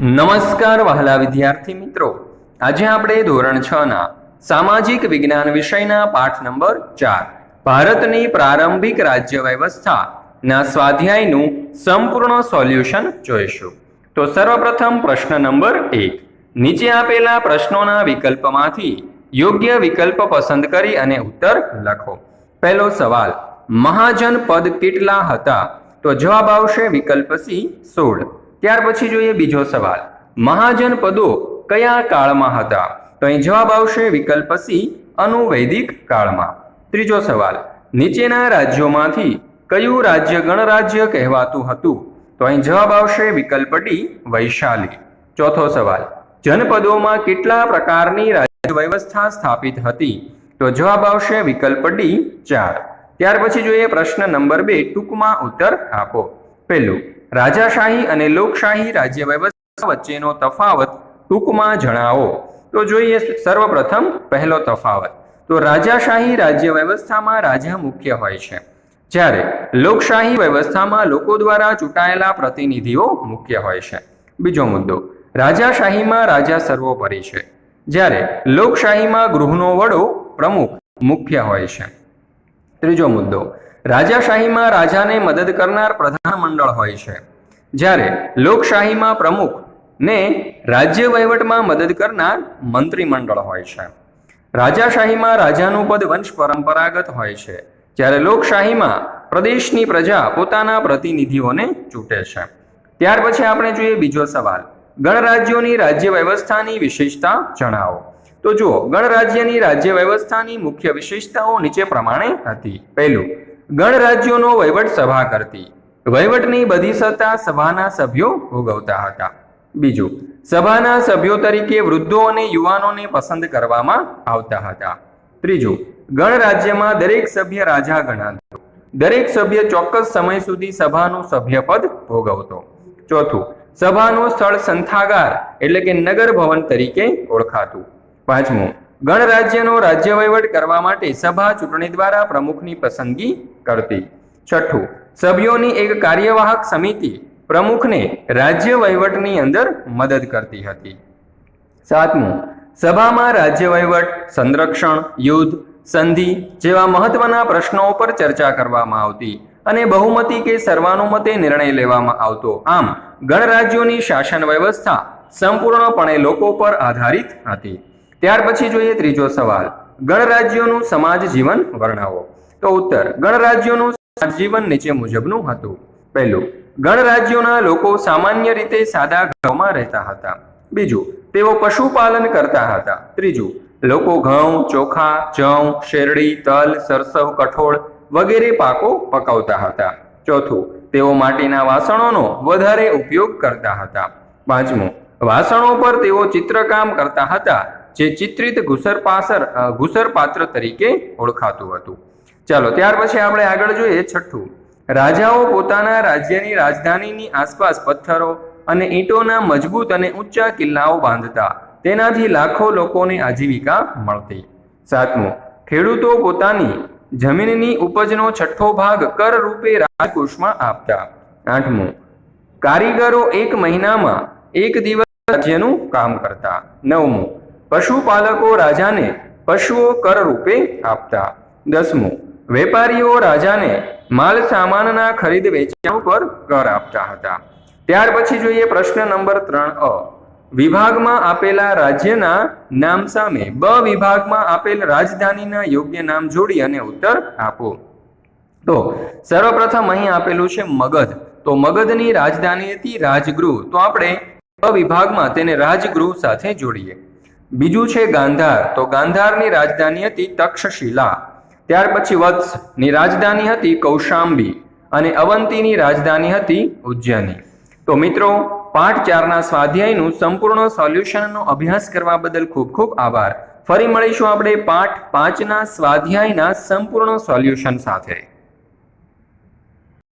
નમસ્કાર વહાલા વિદ્યાર્થી મિત્રો. આજે આપણે ધોરણ છ ના સામાજિક વિજ્ઞાન વિષયના પાઠ નંબર ચાર, ભારતની પ્રારંભિક રાજ્ય વ્યવસ્થા ના સ્વાધ્યાયનું સંપૂર્ણ સોલ્યુશન જોઈશું. તો સર્વપ્રથમ પ્રશ્ન નંબર એક, નીચે આપેલા પ્રશ્નોના વિકલ્પમાંથી યોગ્ય વિકલ્પ પસંદ કરી અને ઉત્તર લખો. પહેલો સવાલ, મહાજન પદ કેટલા હતા? તો જવાબ આવશે વિકલ્પ સી, સોળ. ત્યાર પછી જોઈએ બીજો સવાલ. મહાજન પદો કયા કાળમાં હતા? તો અહીં જવાબ આવશે વિકલ્પ સી અનુવૈદિક કાળમાં. ત્રીજો સવાલ. નીચેના રાજ્યોમાંથી કયું રાજ્ય ગણરાજ્ય કહેવાતું હતું? તો અહીં જવાબ આવશે વિકલ્પ ડી, વૈશાલી. ચોથો સવાલ. જનપદોમાં કેટલા પ્રકારની રાજ્ય વ્યવસ્થા સ્થાપિત હતી? તો જવાબ આવશે વિકલ્પ ડી, ચાર. ત્યાર પછી જોઈએ પ્રશ્ન નંબર બે, ટૂંકમાં ઉત્તર આપો. પહેલું રાજાશાહી અને લોકશાહી રાજ્ય વ્યવસ્થા વચ્ચેનો તફાવત ટૂંકમાં જણાવો. તો જોઈએ સર્વપ્રથમ પહેલો તફાવત. તો રાજાશાહી રાજ્ય વ્યવસ્થામાં રાજા મુખ્ય હોય છે. જ્યારે લોકશાહી વ્યવસ્થામાં લોકો દ્વારા ચૂંટાયેલા પ્રતિનિધિઓ મુખ્ય હોય છે. બીજો મુદ્દો. રાજાશાહીમાં રાજા સર્વોપરી છે. જ્યારે લોકશાહીમાં ગૃહનો વડો પ્રમુખ મુખ્ય હોય છે. ત્રીજો મુદ્દો. રાજાશાહીમાં રાજાને મદદ કરનાર પ્રધાન મંડળ હોય છે. જ્યારે લોકશાહીમાં પ્રમુખ ને રાજ્ય વહીવટમાં મદદ કરનાર મંત્રીમંડળ હોય છે. રાજાશાહીમાં રાજાનું પદ વંશ પરંપરાગત હોય છે. જ્યારે લોકશાહીમાં પ્રદેશની પ્રજા પોતાના પ્રતિનિધિઓને ચૂંટે છે. ત્યાર પછી આપણે જોઈએ બીજો સવાલ. ગણરાજ્યોની રાજ્ય વ્યવસ્થાની વિશેષતા જણાવો. તો જુઓ, ગણરાજ્યની રાજ્ય વ્યવસ્થાની મુખ્ય વિશેષતાઓ નીચે પ્રમાણે હતી. પહેલું ગણરાજ્યોનો વહીવટ સભા કરતી. વહીવટની બધી સત્તા સભાના સભ્યો ભોગવતા હતા. બીજું, સભાના સભ્યો તરીકે વૃદ્ધો અને યુવાનોને પસંદ કરવામાં આવતા હતા. ત્રીજું, ગણરાજ્યમાં દરેક સભ્ય રાજા ગણાતો. દરેક સભ્ય ચોક્કસ સમય સુધી સભાનું સભ્યપદ ભોગવતો. ચોથું, સભાનું સ્થળ સંથાગાર, એટલે કે નગર ભવન તરીકે ઓળખાતું. પાંચમું ગણરાજ્યનો રાજ્ય વહીવટ કરવા માટે સભા ચૂંટણી દ્વારા પ્રમુખની પસંદગી કરતી. છઠ્ઠું, સભ્યોની એક કાર્યવાહક સમિતિ પ્રમુખને રાજ્ય વહીવટની અંદર મદદ કરતી હતી. સાતમું, સભામાં રાજ્ય વહીવટ, સંરક્ષણ, યુદ્ધ, સંધિ જેવા મહત્વના પ્રશ્નો પર ચર્ચા કરવામાં આવતી અને બહુમતી કે સર્વાનુમતે નિર્ણય લેવામાં આવતો. આમ, ગણરાજ્યોની શાસન વ્યવસ્થા સંપૂર્ણપણે લોકો પર આધારિત હતી. ત્યાર પછી જોઈએ ત્રીજો સવાલ. ગણરાજ્યોનું સમાજ જીવન વર્ણવો. તો ઉત્તર, ગણરાજ્યોનું સમાજ જીવન નીચે મુજબનું હતું. પહેલું, ગણરાજ્યોના લોકો સામાન્ય રીતે સાદા ઘરોમાં રહેતા હતા. બીજું, તેઓ પશુપાલન કરતા હતા. ત્રીજું, લોકો ઘઉં, ચોખા જવ શેરડી, તલ, સરસવ, કઠોળ વગેરે પાકો પકાવતા હતા. ચોથું, તેઓ માટીના વાસણોનો વધારે ઉપયોગ કરતા હતા. પાંચમું, વાસણો પર તેઓ ચિત્રકામ કરતા હતા. જે ચિત્રિત ઘુસરપાસર ઘુસર ઘુસરપાત્ર તરીકે ઓળખાતું હતું. ચાલો, ત્યાર પછી આપણે આગળ જોઈએ છઠ્ઠું. રાજાઓ પોતાના રાજ્યની રાજધાનીની આસપાસ પથ્થરો અને ઈંટોના મજબૂત અને ઊંચા કિલ્લાઓ બાંધતા. તેનાથી લાખો લોકોને આજીવિકા મળતી. સાતમું, ખેડૂતો પોતાની જમીનની ઉપજનો છઠ્ઠો ભાગ કર રૂપે રાજકોષમાં આપતા. આઠમું, કારીગરો એક મહિનામાં એક દિવસ રાજ્યનું કામ કરતા. નવમું પશુપાલકો રાજાને પશુઓ કર રૂપે આપતા. દસમું, વેપારીઓ રાજાને માલ સામાનના ખરીદ વેચાણ પર કર આપતા હતા. ત્યાર પછી જોઈએ પ્રશ્ન નંબર ત્રણ અ. વિભાગમાં આપેલા રાજ્યના નામ સામે બ વિભાગમાં આપેલ રાજધાનીના યોગ્ય નામ જોડી અને ઉત્તર આપો. તો સર્વપ્રથમ અહીં આપેલું છે મગધ. તો મગધની રાજધાની હતી રાજગૃહ. તો આપણે વિભાગમાં તેને રાજગૃહ સાથે જોડીએ. બીજું છે ગાંધાર. તો ગાંધારની રાજધાની હતી તક્ષશિલા. ત્યાર પછી વત્સની રાજધાની હતી કૌશાંબી અને અવંતીની રાજધાની હતી ઉજ્જૈની. તો મિત્રો, પાઠ ચારના સ્વાધ્યાયનું સંપૂર્ણ સોલ્યુશનનો અભ્યાસ કરવા બદલ ખૂબ ખૂબ આભાર. ફરી મળીશું આપણે પાઠ પાંચના સ્વાધ્યાયના સંપૂર્ણ સોલ્યુશન સાથે.